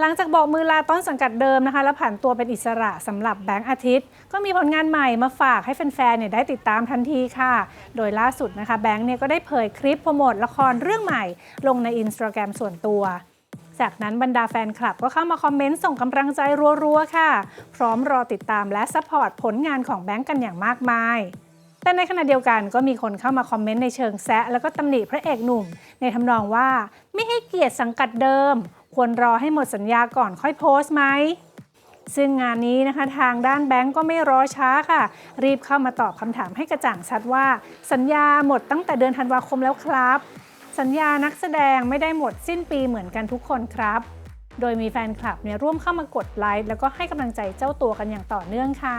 หลังจากบอกมือลาต้นสังกัดเดิมนะคะ แล้วผ่านตัวเป็นอิสระสำหรับแบงค์อาทิตย์ ก็มีผลงานใหม่มาฝากให้แฟนๆเนี่ยได้ติดตามทันทีค่ะ โดยล่าสุดนะคะแบงค์เนี่ยก็ได้เผยคลิปโปรโมทละครเรื่องใหม่ ลงในอินสตาแกรมส่วนตัวจากนั้นบรรดาแฟนคลับก็เข้ามาคอมเมนต์ส่งกำลังใจรัวๆ ค่ะ พร้อมรอติดตามและซัพพอร์ตผลงานของแบงค์กันอย่างมากมาย แต่ในขณะเดียวกันก็มีคนเข้ามาคอมเมนต์ในเชิงแซะแล้วก็ตำหนิพระเอกหนุ่ม ในทำนองว่าไม่ให้เกียรติสังกัดเดิม ควรรอให้หมดสัญญาก่อนค่อยโพสต์ไหมซึ่งงานนี้นะคะทางด้านแบงก์ก็ไม่รอช้าค่ะ รีบเข้ามาตอบคำถามให้กระจ่างชัดว่า สัญญาหมดตั้งแต่เดือนธันวาคมแล้วครับ สัญญานักแสดงไม่ได้หมดสิ้นปีเหมือนกันทุกคนครับ โดยมีแฟนคลับเนี่ยร่วมเข้ามากดไลค์แล้วก็ให้กำลังใจเจ้าตัวกันอย่างต่อเนื่องค่ะ